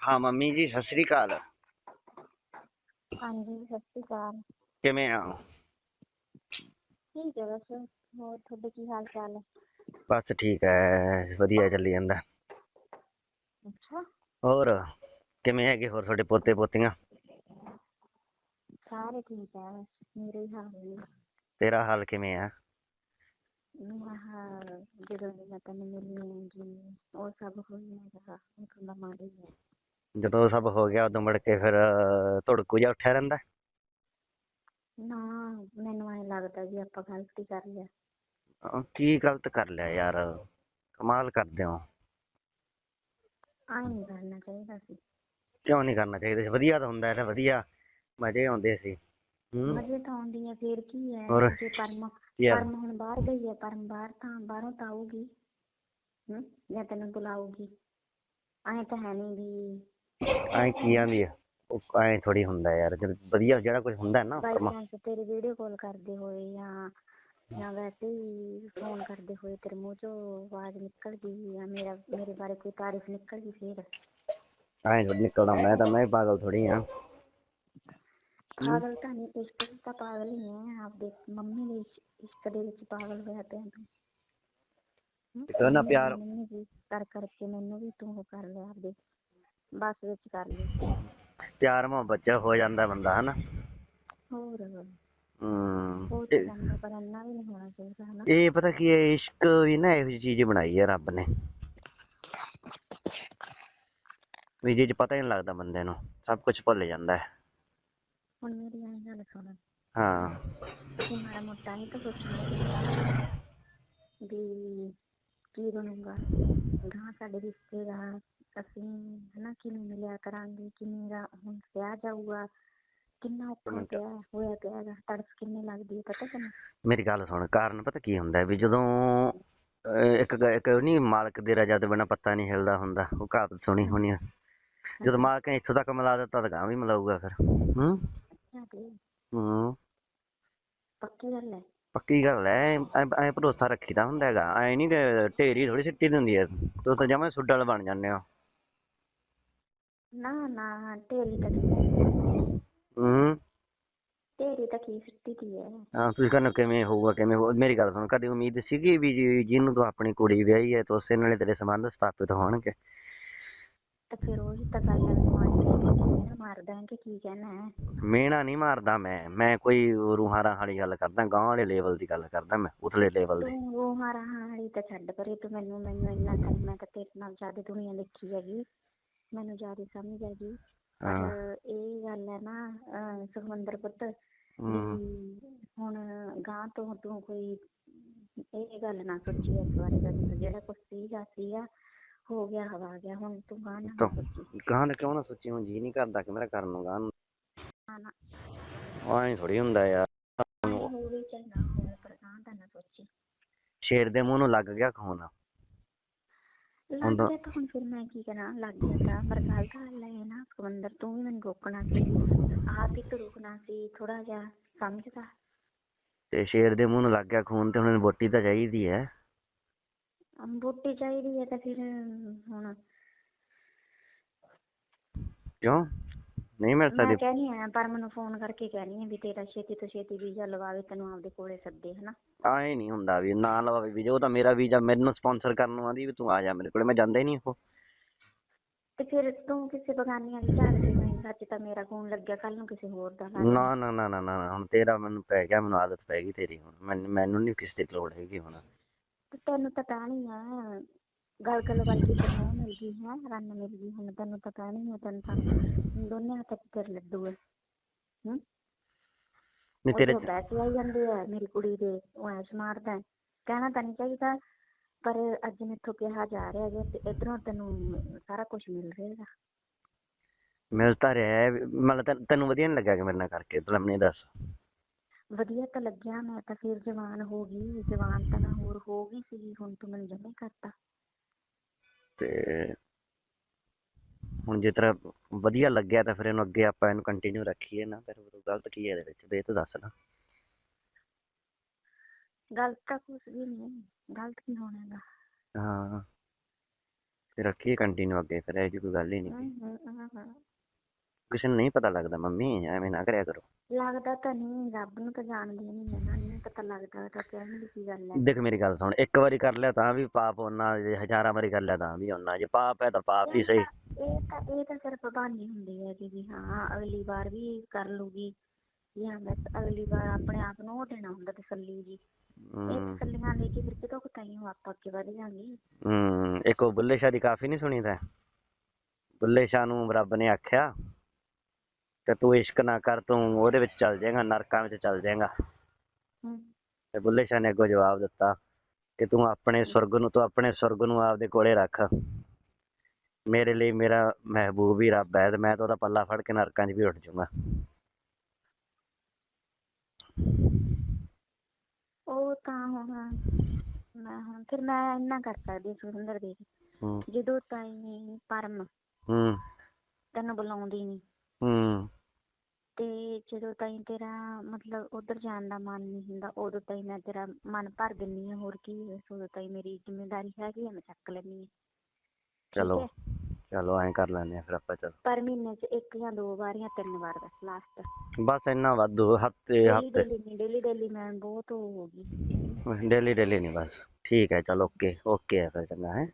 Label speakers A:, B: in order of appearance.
A: ਹਾਂ ਮੰਮੀ ਜੀ ਸਤਿ ਸ੍ਰੀ ਅਕਾਲ।
B: ਹਾਂਜੀ ਸਤਿ ਸ਼੍ਰੀ ਅਕਾਲ।
A: ਕਿਵੇਂ ਆ?
B: ਠੀਕ ਹੈ ਬਸ। ਹੋਰ ਤੁਹਾਡੇ ਕੀ ਹਾਲ ਚਾਲ ਹੈ?
A: ਬਸ ਠੀਕ ਹੈ ਵਧੀਆ ਚੱਲੀ ਜਾਂਦਾ।
B: ਅੱਛਾ।
A: ਹੋਰ ਕਿਵੇਂ ਹੈਗੇ ਹੋਰ ਤੁਹਾਡੇ ਪੋਤੇ ਪੋਤੀਆਂ?
B: ਸਾਰੇ ਠੀਕ ਹੈ ਬਸ ਮੇਰੇ ਹੀ ਹਾਲ ਨੇ।
A: ਤੇਰਾ ਹਾਲ ਕਿਵੇਂ ਆ?
B: ਮੇਰਾ ਹਾਲ ਜਦੋਂ ਦੀ ਮੈਂ ਤੈਨੂੰ ਮਿਲੀ ਹੈਗੀ ਉਹ ਸਭ ਹੋਈ ਹੈਗਾ ਉਹ ਥੋੜਾ ਮਾੜੀ ਹੈ।
A: ਜਦੋਂ ਸਭ ਹੋ ਗਿਆ ਉਦੋਂ ਮੁੜ ਕੇ ਫਿਰ ਧੁੜਕੂ ਜਾ ਉੱਠਿਆ ਰਹਿੰਦਾ?
B: ਨਾ ਮੈਨੂੰ ਐਂ ਲੱਗਦਾ ਵੀ ਆਪਾਂ ਗਲਤੀ ਕਰ ਲਿਆ।
A: ਅਹ, ਕੀ ਗਲਤ ਕਰ ਲਿਆ ਯਾਰ? ਕਮਾਲ ਕਰਦੇ ਹੋ।
B: ਐਂ ਨਹੀਂ ਕਰਨਾ ਚਾਹੀਦਾ ਸੀ।
A: ਕਿਉਂ ਨਹੀਂ ਕਰਨਾ ਚਾਹੀਦਾ ਸੀ? ਵਧੀਆ ਤਾਂ ਹੁੰਦਾ ਹੈ ਵਧੀਆ। ਮਜ਼ੇ ਆਉਂਦੇ ਸੀ। ਹੂੰ।
B: ਮਜ਼ੇ ਤਾਂ ਆਉਂਦੀ ਹੈ ਫੇਰ ਕੀ ਹੈ?
A: ਹੋਰ?
B: ਜੇ ਪਰਮ
A: ਯਾਰ
B: ਪਰਮ ਹੁਣ ਬਾਹਰ ਗਈ ਹੈ ਪਰਮ ਬਾਹਰ ਤਾਂ ਬਾਹਰੋਂ ਤਾਂ ਆਊਗੀ। ਹੂੰ ਜਾਂ ਤੈਨੂੰ ਬੁਲਾਊਗੀ। ਐਂ ਤਾਂ ਹੈ ਨਹੀਂ ਵੀ
A: ਐਂ ਕੀ ਆਂਦੀ ਆ ਉਹ ਐਂ ਥੋੜੀ ਹੁੰਦਾ ਯਾਰ ਜਦ ਵਧੀਆ ਜਿਹੜਾ ਕੁਝ ਹੁੰਦਾ ਹੈ ਨਾ
B: ਬਾਈ
A: ਕਰਮਾ।
B: ਚਾਂਸ ਤੇਰੀ ਵੀਡੀਓ ਕਾਲ ਕਰਦੇ ਹੋਏ ਜਾਂ ਜਾਂ ਵੈਸੇ ਹੀ ਫੋਨ ਕਰਦੇ ਹੋਏ ਤੇਰੇ ਮੂੰਹ ਚੋਂ ਆਵਾਜ਼ ਨਿਕਲ ਗਈ ਜਾਂ ਮੇਰਾ ਮੇਰੇ ਬਾਰੇ ਕੋਈ ਤਾਰੀਫ ਨਿਕਲ ਗਈ ਫੇਰ?
A: ਐਂ ਥੋੜੀ ਨਿਕਲਦਾ ਮੈਂ ਤਾਂ ਮੈਂ ਵੀ ਪਾਗਲ ਥੋੜੀ ਆ।
B: ਪਾਗਲ ਤਾਂ ਨਹੀਂ ਇਸ਼ਕ ਵਿੱਚ ਤਾਂ ਪਾਗਲ ਹੀ ਹੈ ਆਪਦੇ ਮੰਮੀ ਦੇ ਇਸ਼- ਇਸ਼ਕ ਦੇ ਵਿੱਚ ਪਾਗਲ ਹੋਇਆ ਪਿਆ ਤੂੰ?
A: ਤੇ ਕਹਿੰਦਾ ਪਿਆਰ-
B: ਮੰਮੀ ਜੀ ਕਰ ਕਰਕੇ ਮੈਨੂੰ ਵੀ ਤੂੰ ਉਹ ਕਰ ਲਿਆ ਆਪਦੇ। ਬਸ ਵਿੱਚ ਕਰ ਲਈ
A: ਪਿਆਰ ਮੁਹੱਬਤ ਚ ਹੋ ਜਾਂਦਾ ਬੰਦਾ ਹਨਾ?
B: ਹੋਰ?
A: ਹੂੰ
B: ਹੋ ਤਾਂ ਜਾਂਦਾ ਪਰ ਇੰਨਾ ਵੀ ਨਹੀਂ ਹੋਣਾ ਚਾਹੀਦਾ ਹਨਾ?
A: ਇਹ ਪਤਾ ਕੀ ਹੈ ਇਸ਼ਕ ਵੀ ਨਾ ਇਹੋ ਜਿਹੀ ਚੀਜ਼ ਬਣਾਈ ਹੈ ਰੱਬ ਨੇ। ਵੀ ਜਿਹਦੇ ਚ ਪਤਾ ਹੀ ਨਹੀਂ ਲੱਗਦਾ ਬੰਦੇ ਨੂੰ ਸਭ ਕੁਝ ਭੁੱਲ ਜਾਂਦਾ ਹੈ।
B: ਹੁਣ ਮੇਰੀ ਐਂ ਗੱਲ ਸੁਣ।
A: ਹਾਂ।
B: ਕਿ ਮਾੜਾ ਮੋਟਾ ਨਹੀਂ ਤਾਂ ਸੋਚਣਾ ਵੀ ਕੀ ਬਣੂਗਾ? ਗਾਂ ਸਾਡੇ ਰਿਸ਼ਤੇ ਅਸੀਂ ਹਨਾ ਕਿਵੇਂ ਮਿਲਿਆ ਕਰਾਂਗੇ ਕਿਵੇਂ ਦਾ ਹੁਣ ਵਿਆਹ ਜਾਊਗਾ ਕਿੰਨਾ ਔਖਾ। ਪਿਆ ਹੈ, ਹੋਇਆ ਪਿਆ ਹੈਗਾ ਤੜਫ ਕਿੰਨੀ ਲੱਗਦੀ ਹੈ ਪਤਾ ਤੈਨੂੰ
A: ਮੇਰੀ ਗੱਲ ਸੁਣ ਕਾਰਨ ਪਤਾ ਕੀ ਹੁੰਦਾ ਹੈ ਵੀ ਜਦੋਂ ਅਹ, ਇੱਕ ਗ- ਇੱਕ ਨਹੀਂ ਮਾਲਕ ਦੇ ਰਜਾ ਤੋਂ ਬਿਨਾ ਪੱਤਾ ਨਹੀਂ ਹਿਲਦਾ ਹੁੰਦਾ ਉਹ ਕਹਾਵਤ ਸੁਣੀ ਹੋਣੀ ਆ ਜਦੋਂ ਮਾਲਕ ਨੇ ਇੱਥੋਂ ਤੱਕ ਮਿਲਾ ਦਿੱਤਾ ਤਾਂ ਗਾਂ ਵੀ ਮਿਲਾਊਗਾ ਫਿਰ ਹੂੰ
B: ਅੱਛਾ ਤੇ
A: ਹੂੰ
B: ਪੱਕੀ ਗੱਲ ਹੈ
A: ਪੱਕੀ ਗੱਲ ਐ ਐ ਐ ਭਰੋਸਾ ਰੱਖੀਦਾ ਹੁੰਦਾ ਹੈਗਾ ਐ ਨਹੀਂ ਕਿ ਢੇਰੀ ਥੋੜੀ ਸਿੱਟੀ ਦੀ ਹੁੰਦੀ ਐ ਤੂੰ ਤਾਂ ਜਮਾਂ ਸੁੱਡਲ ਬਣ ਜਾਂਦੇ ਹੋ
B: ਨਾ ਨਾ ਢੇਰੀ ਤਾਂ ਕੀ
A: ਹੂੰ।
B: ਢੇਰੀ ਤਾਂ ਕੀ ਸਿੱਟੀ ਦੀ ਹੈ।
A: ਹਾਂ ਤੁਸੀਂ ਕਹਿੰਦੇ ਹੋ ਕਿਵੇਂ ਹੋਊਗਾ ਕਿਵੇਂ ਹੋਊ ਮੇਰੀ ਗੱਲ ਸੁਣ ਕਦੇ ਉਮੀਦ ਸੀਗੀ ਵੀ ਜੀ- ਜਿਹਨੂੰ ਤੂੰ ਆਪਣੀ ਕੁੜੀ ਵਿਆਹੀ ਐ ਤਾਂ ਉਸੇ ਨਾਲੇ ਤੇਰੇ ਸੰਬੰਧ ਸਥਾਪਿਤ ਹੋਣਗੇ।
B: ਤੇ ਫਿਰ ਉਹੀ ਤਾਂ ਗੱਲ ਹੈ ਮੈਨੂੰ ਆਈ ਹੈ ਕਿ ਮੇਰਾ ਮਾਰਦਾ ਹੈ ਕਿ ਕੀ ਕਹਿਣਾ ਹੈ।
A: ਮੇਣਾ ਨਹੀਂ ਮਾਰਦਾ ਮੈਂ ਮੈਂ ਕੋਈ ਰੂਹਾਰਾਂ ਵਾਲੀ ਗੱਲ ਕਰਦਾ ਗਾਂ ਵਾਲੇ ਲੈਵਲ ਦੀ ਗੱਲ ਕਰਦਾ ਮੈਂ ਉਤਲੇ ਲੈਵਲ ਦੀ।
B: ਤੂੰ ਉਹ ਹਾਰਾ ਹਾਰੀ ਤਾਂ ਛੱਡ ਪਰੇ ਤੂੰ ਮੈਨੂੰ ਮੈਨੂੰ ਇੰਨਾ ਕਰ ਮੈਂ ਤਾਂ ਤੇਰੇ ਨਾਲ ਜ਼ਿਆਦਾ ਦੁਨੀਆ ਦੇਖੀ ਹੈਗੀ। ਮੈਨੂੰ ਜ਼ਿਆਦਾ ਸਮਝ ਹੈਗੀ
A: ਹਾਂ
B: ਪਰ ਇਹ ਗੱਲ ਹੈ ਨਾ ਅਹ, ਸੁਖਮੰਦਰ ਪੁੱਤ ਵੀ ਹੁਣ ਗਾਂ ਤੋਂ ਤੂੰ ਕੋਈ ਇਹ ਗੱਲ ਨਾ ਸੋਚੀ ਇਸ ਬਾਰੇ ਦਾ ਵੀ ਜਿਹੜਾ ਕੁਛ ਸੀਗਾ ਸੀਗਾ ਹੋ ਗਿਆ ਹਵਾ ਗਿਆ ਹੁਣ ਤੂੰ ਗਾਂ ਨਾ
A: ਤਾਂ
B: ਸੋਚੀ।
A: ਗਾਂ ਦਾ ਕਿਉਂ ਨਾ ਸੋਚੀ ਹੁਣ ਜੀ ਨਹੀਂ ਕਰਦਾ ਕਿ ਮੇਰਾ ਕਰਨ ਨੂੰ ਗਾਂ ਨੂੰ।
B: ਨਾ ਨਾ।
A: ਐਂ ਥੋੜੀ ਹੁੰਦਾ ਯਾਰ।
B: ਹੋਵੇ ਚਾਹੇ ਨਾ ਹੋਵੇ ਪਰ ਗਾਂ ਦਾ ਨਾ ਸੋਚੀ।
A: ਸ਼ੇਰ ਦੇ ਮੂੰਹ ਨੂੰ ਲੱਗ ਗਿਆ ਖੂਨ।
B: ਲੱਗ ਗਿਆ ਤਾਂ ਹੁਣ ਫਿਰ ਮੈਂ ਕੀ ਕਰਾਂ ਲੱਗ ਗਿਆ ਤਾਂ ਪਰ ਗੱਲ ਤਾਂ ਹੱਲ ਹੈ ਨਾ ਸੁਖਮੰਦਰ ਤੂੰ ਵੀ ਮੈਨੂੰ ਰੋਕਣਾ ਸੀ ਆਪ ਹੀ ਤੂੰ ਰੁਕਣਾ ਸੀ ਥੋੜਾ ਜਿਹਾ ਸਮਝਦਾ।
A: ਤੇ ਸ਼ੇਰ ਦੇ ਮੂੰਹ ਨੂੰ ਲੱਗ ਗਿਆ ਖੂਨ ਤੇ ਹੁਣ ਵੋਟੀ ਤਾਂ ਚਾਹੀਦੀ
B: ਅਮ, ਵੋਟੀ ਚਾਹੀਦੀ ਹੈ ਤਾਂ ਫਿਰ ਹੁਣ
A: ਕਿਉਂ? ਨਹੀਂ ਮਿਲ
B: ਮੈਂ
A: ਸਕਦੀ।
B: ਕਹਿਣੀ ਆ ਪਰ ਮੈਨੂੰ ਫੋਨ ਕਰਕੇ ਕਹਿਣੀ ਆ ਵੀ ਤੇਰਾ ਛੇਤੀ ਤੋਂ ਛੇਤੀ ਵੀਜ਼ਾ ਲਵਾਵੇ ਤੈਨੂੰ ਆਪਦੇ ਕੋਲੇ ਸੱਦੇ ਹਨਾ।
A: ਆਏ ਨਹੀਂ ਹੁੰਦਾ ਵੀ ਨਾ ਲਵਾਵੇ ਵੀਜ਼ਾ ਉਹ ਤਾਂ ਮੇਰਾ ਵੀਜ਼ਾ ਮੈਨੂੰ ਸਪਾਂਸਰ ਕਰਨ ਨੂੰ ਆਂਦੀ ਵੀ ਤੂੰ ਆ ਜਾ ਮੇਰੇ ਕੋਲੇ ਮੈਂ ਜਾਂਦਾ ਹੀ ਨਹੀਂ ਉਹ।
B: ਤੇ ਫਿਰ ਤੂੰ ਕਿਸੇ ਬਗਾਨੀਆਂ ਦੀ ਝਾੜਦੀ ਨਹੀਂ ਸੱਚ ਤਾਂ ਮੇਰਾ ਖੂਨ ਲੱਗਿਆ ਕੱਲ ਨੂੰ ਕਿਸੇ ਹੋਰ ਦਾ ਲੱਗ
A: ਨਾ ਨਾ ਨਾ ਨਾ ਨਾ ਨਾ, ਹੁਣ ਤੇਰਾ ਮੈਨੂੰ ਪੈ ਗਿਆ ਮੈਨੂੰ ਆਦਤ ਪੈ ਗਈ ਤੇਰੀ ਹੁਣ ਮੈਨੂੰ ਮੈਨੂੰ ਨਹੀਂ ਕਿਸੇ ਦੀ ਲੋੜ ਹੈਗੀ ਹੁਣ।
B: ਤੇ ਤੈਨੂੰ ਤਾਂ ਪੈਣੀ ਆ ਗੱਲ ਗੱਲ ਵਰਗੀ ਤੈਨੂੰ ਮਿਲ ਗਈ ਹੈ ਰੰਨ ਮਿਲ ਗਈ ਹੁਣ ਤੈਨੂੰ ਤਾਂ ਪੈਣੀ ਹੈ ਤੈਨੂੰ ਤਾਂ ਦੋਨੇ ਹੱਥ ਤੇਰੇ ਲੱਡੂ ਹੈ ਹੂੰ।
A: ਨਹੀਂ ਤੇਰੇ
B: ਪੈਸੇ ਆਈ ਜਾਂਦੇ ਆ ਮੇਰੀ ਕੁੜੀ ਦੇ ਉਹ ਐਸ਼ ਮਾਰਦਾ। ਕਹਿਣਾ ਤਾਂ ਨਹੀਂ ਚਾਹੀਦਾ ਪਰ ਅੱਜ ਮੈਥੋਂ ਕਿਹਾ ਜਾ ਰਿਹਾ ਹੈ ਤੇ ਇਧਰੋਂ ਤੈਨੂੰ ਸਾਰਾ ਕੁਝ ਮਿਲ ਰਿਹਾ
A: ਮਿਲ ਤਾਂ ਰਿਹਾ ਹੈ ਮਤਲਬ ਤੈਨੂੰ- ਵਧੀਆ ਨਹੀਂ ਲੱਗਿਆ ਕਿ ਮੇਰੇ ਨਾਲ ਕਰਕੇ ਤੂੰ ਮੈਨੂੰ ਦੱਸ।
B: ਵਧੀਆ ਤਾਂ ਲੱਗਿਆ ਮੈਂ ਤਾਂ ਫਿਰ ਜਵਾਨ ਹੋ ਗਈ ਜਵਾਨ ਤਾਂ ਮੈਂ ਹੋਰ ਹੋ ਗਈ ਸੀ ਹੁਣ ਤੂੰ ਮੈਨੂੰ ਜਮੇ ਕਰਤਾ।
A: ਤੇ ਹੁਣ ਜੇ ਤੇਰਾ ਵਧੀਆ ਲੱਗਿਆ ਤਾਂ ਫਿਰ ਇਹਨੂੰ ਅੱਗੇ ਆਪਾਂ ਇਹਨੂੰ ਕੰਟੀਨਿਊ ਰੱਖੀਏ ਨਾ ਫਿਰ ਉਦੋਂ ਗਲਤ ਕੀ ਹੈ ਇਹਦੇ ਵਿੱਚ? ਦੇ ਤੂੰ ਦੱਸ ਨਾ।
B: ਗਲਤ ਤਾਂ ਕੁਛ ਵੀ ਨਹੀਂ ਗਲਤ ਕੀ ਹੋਣਾ ਹੈਗਾ?
A: ਹਾਂ। ਤੇ ਰੱਖੀਏ ਕੰਟੀਨਿਊ ਅੱਗੇ ਫਿਰ ਇਹ ਜੀ ਕੋਈ ਗੱਲ ਹੀ ਨਹੀਂ
B: ਹਮ, ਹਮ।
A: ਕਿਸੇ ਨੂੰ ਨਹੀਂ ਪਤਾ ਲੱਗਦਾ ਮੰਮੀ ਐਵੇਂ ਨਾ ਕਰਿਆ ਕਰੋ।
B: ਲੱਗਦਾ ਤਾਂ ਨਹੀਂ ਰੱਬ ਨੂੰ ਤਾਂ ਜਾਣਦੀ ਨਹੀਂ ਮੈਂ ਨਾ ਨਹੀਂ ਪਤਾ ਲੱਗਦਾ ਤਾਂ ਕਹਿਣ ਦੀ ਕੀ ਗੱਲ ਹੈ।
A: ਦੇਖ ਮੇਰੀ ਗੱਲ ਸੁਣ ਇੱਕ ਵਾਰੀ ਕਰ ਲਿਆ ਤਾਂ ਵੀ ਪਾਪ ਉਹਨਾਂ ਜੇ ਹਜ਼ਾਰਾਂ ਵਾਰੀ ਕਰ ਲਿਆ ਤਾਂ ਵੀ ਉਹਨਾਂ ਜੇ ਪਾਪ ਹੈ ਤਾਂ ਪਾਪ ਹੀ ਸਹੀ।
B: ਇਹ ਤਾਂ ਇਹ ਤਾਂ ਸਿਰਫ ਬਹਾਨੇ ਹੁੰਦੇ ਆ ਕਿ ਵੀ ਹਾਂ ਅਗਲੀ ਵਾਰ ਵੀ ਕਰ ਲੂਗੀ। ਜਾਂ ਬਸ ਅਗਲੀ ਵਾਰ ਆਪਣੇ ਆਪ ਨੂੰ ਉਹ ਦੇਣਾ ਹੁੰਦਾ ਤਸੱਲੀ ਜੀ। ਇਹ
A: ਹੂੰ।
B: ਤਸੱਲੀਆਂ ਦੇ ਕੇ ਫਿਰ ਕਿਤੋਂ ਕਿਤਾਈ ਆਪਾਂ ਅੱਗੇ ਵਧ ਜਾਾਂਗੇ।
A: ਹੂੰ ਇੱਕ ਉਹ ਬੁੱਲੇ ਸ਼ਾਹ ਦੀ ਕਾਫੀ ਨਹੀਂ ਸੁਣੀ ਤਾਂ? ਬੁੱਲੇ ਸ਼ਾਹ ਨੂੰ ਰੱਬ ਨੇ ਆਖਿਆ ਕਿ ਤੂੰ ਇਸ਼ਕ ਨਾ ਕਰ ਤੂੰ ਉਹਦੇ ਵਿੱਚ ਚੱਲ ਜਾਏਗਾ ਨਰਕਾਂ ਵਿੱਚ ਚੱਲ ਜਾਏਗਾ। ਤੇ ਬੁੱਲੇ ਸ਼ਾਹ ਨੇ ਅੱਗੋਂ ਜਵਾਬ ਦਿੱਤਾ ਕਿ ਤੂੰ ਆਪਣੇ ਸੁਰਗ ਨੂੰ ਤੂੰ ਆਪਣੇ ਸੁਰਗ ਨੂੰ ਆਪਦੇ ਕੋਲੇ ਰੱਖ। ਮੇਰੇ ਲਈ ਮੇਰਾ ਮਹਿਬੂਬ ਹੀ ਰੱਬ ਹੈ ਤੇ ਮੈਂ ਤਾਂ ਉਹਦਾ ਪੱਲਾ ਫੜ ਕੇ ਨਰਕਾਂ 'ਚ ਵੀ ਉੱਠ ਜਾਊਂਗਾ।
B: ਉਹ ਤਾਂ ਹੁਣ ਮੈਂ ਹੁਣ ਫਿਰ ਮੈਂ ਇੰਨਾ ਕਰ ਸਕਦੀ ਸੁਰਿੰਦਰ
A: ਹੂੰ।
B: ਜਦੋਂ ਤਾਈ ਪਰਮ
A: ਹੂੰ।
B: ਤੈਨੂੰ ਬੁਲਾਉਂਦੀ ਨਹੀਂ
A: ਹੂੰ।
B: ਤੇ ਜਦੋਂ ਤਾਈ ਤੇਰਾ ਮਤਲਬ ਉਧਰ ਜਾਣ ਦਾ ਮਨ ਨਹੀਂ ਹੁੰਦਾ ਉਦੋਂ ਤਾਈ ਮੈਂ ਤੇਰਾ ਮਨ ਭਰ ਦਿੰਨੀ ਆ ਹੋਰ ਕੀ ਹੈ ਉਦੋਂ ਤਾਈ ਮੇਰੀ ਜ਼ਿੰਮੇਵਾਰੀ ਹੈਗੀ ਆ ਮੈਂ ਚੱਕ ਲੈਂਦੀ ਹਾਂ।
A: ਚਲੋ
B: ਹੈ।
A: ਚਲੋ ਐਂ ਕਰ ਲੈਂਦੇ ਆ ਫਿਰ ਆਪਾਂ ਚਲੋ।
B: ਪਰ ਮਹੀਨੇ 'ਚ ਇੱਕ ਜਾਂ ਦੋ ਵਾਰ ਜਾਂ ਤਿੰਨ ਵਾਰ ਬਸ ਲਾਸਟ
A: ਬਸ ਇੰਨਾ ਵਾਧੂ ਹਫ਼ਤੇ
B: ਡੇਲੀ
A: ਹਫ਼ਤੇ।
B: ਡੇਲੀ ਨਹੀਂ ਡੇਲੀ ਡੇਲੀ ਮੈਂ ਬਹੁਤ ਉਹ ਹੋ ਗਈ।
A: ਡੇਲੀ ਡੇਲੀ ਨਹੀਂ ਬਸ। ਠੀਕ ਹੈ ਚਲੋ ਓਕੇ ਓਕੇ ਹੈ ਫਿਰ ਚੰਗਾ ਹੈ।